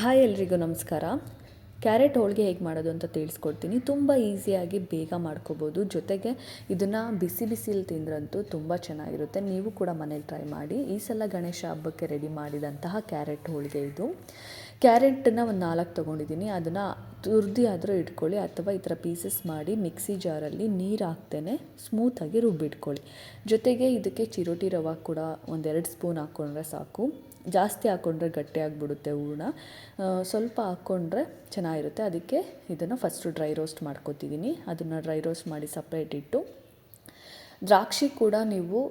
Hi ಎಲ್ರಿಗೂ ನಮಸ್ಕಾರ. Carrot ಹೋಳಿಗೆ ಹೇಗೆ ಮಾಡೋದು ಅಂತ ತಿಳಿಸ್ಕೊಡ್ತೀನಿ. ತುಂಬ ಈಸಿಯಾಗಿ ಬೇಗ ಮಾಡ್ಕೋಬೋದು. ಜೊತೆಗೆ ಇದನ್ನು ಬಿಸಿ ಬಿಸಿಲಿ ತಿಂದ್ರಂತೂ ತುಂಬ ಚೆನ್ನಾಗಿರುತ್ತೆ. ನೀವು ಕೂಡ ಮನೇಲಿ ಟ್ರೈ ಮಾಡಿ. ಈ ಸಲ ಗಣೇಶ ಹಬ್ಬಕ್ಕೆ ರೆಡಿ ಮಾಡಿದಂತಹ ಕ್ಯಾರೆಟ್ ಹೋಳಿಗೆ ಇದು. ಕ್ಯಾರೆಟನ್ನ ಒಂದು ನಾಲ್ಕು ತೊಗೊಂಡಿದ್ದೀನಿ. ಅದನ್ನು ತುರ್ದಿ ಆದರೂ ಇಟ್ಕೊಳ್ಳಿ ಅಥವಾ ಈ ಥರ ಪೀಸಸ್ ಮಾಡಿ ಮಿಕ್ಸಿ ಜಾರಲ್ಲಿ ನೀರು ಹಾಕ್ತೇನೆ. ಸ್ಮೂತಾಗಿ ರುಬ್ಬಿಟ್ಕೊಳ್ಳಿ. ಜೊತೆಗೆ ಇದಕ್ಕೆ ಚಿರೋಟಿ ರವೆ ಕೂಡ ಒಂದೆರಡು ಸ್ಪೂನ್ ಹಾಕ್ಕೊಂಡ್ರೆ ಸಾಕು. ಜಾಸ್ತಿ ಹಾಕ್ಕೊಂಡ್ರೆ ಗಟ್ಟಿಯಾಗಿಬಿಡುತ್ತೆ ಹೂರ್ಣ. ಆ, ಸ್ವಲ್ಪ ಹಾಕ್ಕೊಂಡ್ರೆ ಚೆನ್ನಾಗಿರುತ್ತೆ. ಅದಕ್ಕೆ ಇದನ್ನು ಫಸ್ಟು ಡ್ರೈ ರೋಸ್ಟ್ ಮಾಡ್ಕೊತಿದ್ದೀನಿ. ಅದನ್ನು ಡ್ರೈ ರೋಸ್ಟ್ ಮಾಡಿ ಸಪ್ರೇಟ್ ಇಟ್ಟು. ದ್ರಾಕ್ಷಿ ಕೂಡ ನೀವು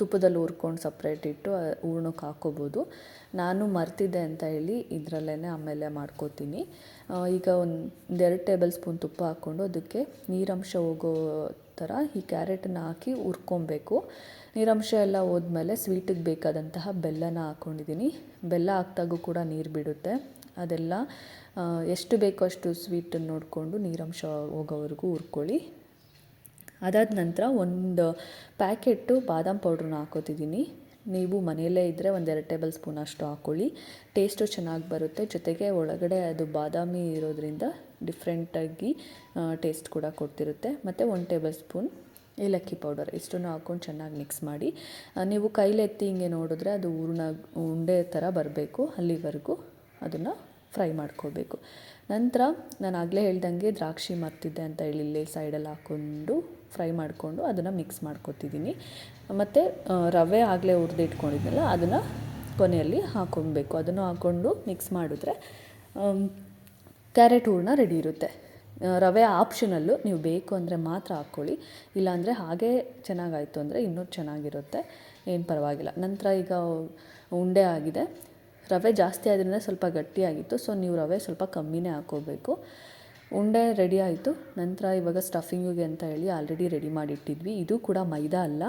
ತುಪ್ಪದಲ್ಲಿ ಹುರ್ಕೊಂಡು ಸಪ್ರೇಟ್ ಇಟ್ಟು ಹೂರ್ಣಕ್ಕೆ ಹಾಕ್ಕೋಬೋದು ನಾನು ಮರ್ತಿದ್ದೆ ಅಂತ ಹೇಳಿ ಇದರಲ್ಲೇ ಆಮೇಲೆ ಮಾಡ್ಕೋತೀನಿ. ಈಗ ಒಂದು ಎರಡು ಟೇಬಲ್ ಸ್ಪೂನ್ ತುಪ್ಪ ಹಾಕ್ಕೊಂಡು ಅದಕ್ಕೆ ನೀರಂಶ ಹೋಗೋ ಥರ ಈ ಕ್ಯಾರೆಟನ್ನ ಹಾಕಿ ಹುರ್ಕೊಬೇಕು. ನೀರಂಶ ಎಲ್ಲ ಹೋದ್ಮೇಲೆ ಸ್ವೀಟಿಗೆ ಬೇಕಾದಂತಹ ಬೆಲ್ಲನ ಹಾಕ್ಕೊಂಡಿದ್ದೀನಿ ಬೆಲ್ಲ ಹಾಕ್ದಾಗೂ ಕೂಡ ನೀರು ಬಿಡುತ್ತೆ. ಅದೆಲ್ಲ ಎಷ್ಟು ಬೇಕೋ ಅಷ್ಟು ಸ್ವೀಟನ್ನು ನೋಡಿಕೊಂಡು ನೀರಂಶ ಹೋಗೋವರೆಗೂ ಹುರ್ಕೊಳ್ಳಿ. ಅದಾದ ನಂತರ ಒಂದು ಪ್ಯಾಕೆಟ್ಟು ಬಾದಾಮ್ ಪೌಡ್ರನ್ನ ಹಾಕೋತಿದ್ದೀನಿ. ನೀವು ಮನೆಯಲ್ಲೇ ಇದ್ದರೆ ಒಂದೆರಡು ಟೇಬಲ್ ಸ್ಪೂನ್ ಅಷ್ಟು ಹಾಕ್ಕೊಳ್ಳಿ ಟೇಸ್ಟು ಚೆನ್ನಾಗಿ ಬರುತ್ತೆ. ಜೊತೆಗೆ ಒಳಗಡೆ ಅದು ಬಾದಾಮಿ ಇರೋದ್ರಿಂದ ಡಿಫ್ರೆಂಟಾಗಿ ಟೇಸ್ಟ್ ಕೂಡ ಕೊಡ್ತಿರುತ್ತೆ. ಮತ್ತು ಒಂದು ಟೇಬಲ್ ಸ್ಪೂನ್ ಏಲಕ್ಕಿ ಪೌಡರ್ ಇಷ್ಟನ್ನು ಹಾಕ್ಕೊಂಡು ಚೆನ್ನಾಗಿ ಮಿಕ್ಸ್ ಮಾಡಿ. ನೀವು ಕೈಲೆತ್ತಿ ಹಿಂಗೆ ನೋಡಿದ್ರೆ ಅದು ಹೂರ್ಣ ಉಂಡೆ ಥರ ಬರಬೇಕು ಅಲ್ಲಿವರೆಗೂ. ಅದನ್ನು ಫ್ರೈ ಮಾಡ್ಕೋಬೇಕು ನಂತರ ನಾನು ಆಗಲೇ ಹೇಳ್ದಂಗೆ ದ್ರಾಕ್ಷಿ ಮರ್ತಿದ್ದೆ ಅಂತ ಹೇಳಿ ಇಲ್ಲೇ ಸೈಡಲ್ಲಿ ಹಾಕ್ಕೊಂಡು ಫ್ರೈ ಮಾಡಿಕೊಂಡು ಅದನ್ನು ಮಿಕ್ಸ್ ಮಾಡ್ಕೊತಿದ್ದೀನಿ ಮತ್ತು ರವೆ ಆಗಲೇ ಹುರಿದು ಇಟ್ಕೊಂಡಿದ್ನಲ್ಲ, ಅದನ್ನು ಕೊನೆಯಲ್ಲಿ ಹಾಕ್ಕೊಬೇಕು ಅದನ್ನು ಹಾಕ್ಕೊಂಡು ಮಿಕ್ಸ್ ಮಾಡಿದ್ರೆ ಕ್ಯಾರೆಟ್ ಹೂರ್ಣ ರೆಡಿ ಇರುತ್ತೆ. ರವೆ ಆಪ್ಷನಲ್ಲು ನೀವು ಬೇಕು ಅಂದರೆ ಮಾತ್ರ ಹಾಕ್ಕೊಳ್ಳಿ. ಇಲ್ಲಾಂದರೆ ಹಾಗೇ ಚೆನ್ನಾಗಾಯಿತು ಅಂದರೆ ಇನ್ನೂ ಚೆನ್ನಾಗಿರುತ್ತೆ. ಏನು ಪರವಾಗಿಲ್ಲ. ನಂತರ ಈಗ ಉಂಡೆ ಆಗಿದೆ. ರವೆ ಜಾಸ್ತಿ ಆದ್ರಿಂದ ಸ್ವಲ್ಪ ಗಟ್ಟಿಯಾಗಿತ್ತು ಸೊ ನೀವು ರವೆ ಸ್ವಲ್ಪ ಕಮ್ಮಿನೇ ಹಾಕೋಬೇಕು. ಉಂಡೆ ರೆಡಿ ಆಯಿತು. ನಂತರ ಇವಾಗ ಸ್ಟಫಿಂಗಿಗೆ ಅಂತ ಹೇಳಿ ಆಲ್ರೆಡಿ ರೆಡಿ ಮಾಡಿಟ್ಟಿದ್ವಿ. ಇದು ಕೂಡ ಮೈದಾ ಅಲ್ಲ.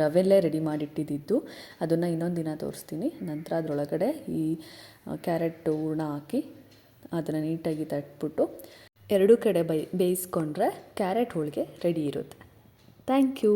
ರವೆಲ್ಲೇ ರೆಡಿ ಮಾಡಿಟ್ಟಿದ್ದು. ಅದನ್ನು ಇನ್ನೊಂದು ದಿನ ತೋರಿಸ್ತೀನಿ. ನಂತರ ಅದರೊಳಗಡೆ ಈ ಕ್ಯಾರೆಟ್ ಹೂರ್ಣ ಹಾಕಿ ಅದನ್ನು ನೀಟಾಗಿ ತಟ್ಬಿಟ್ಟು ಎರಡೂ ಕಡೆ ಬೈ, ಬೇಯಿಸ್ಕೊಂಡ್ರೆ ಕ್ಯಾರೆಟ್ ಹೋಳಿಗೆ ರೆಡಿ ಇರುತ್ತೆ. Thank you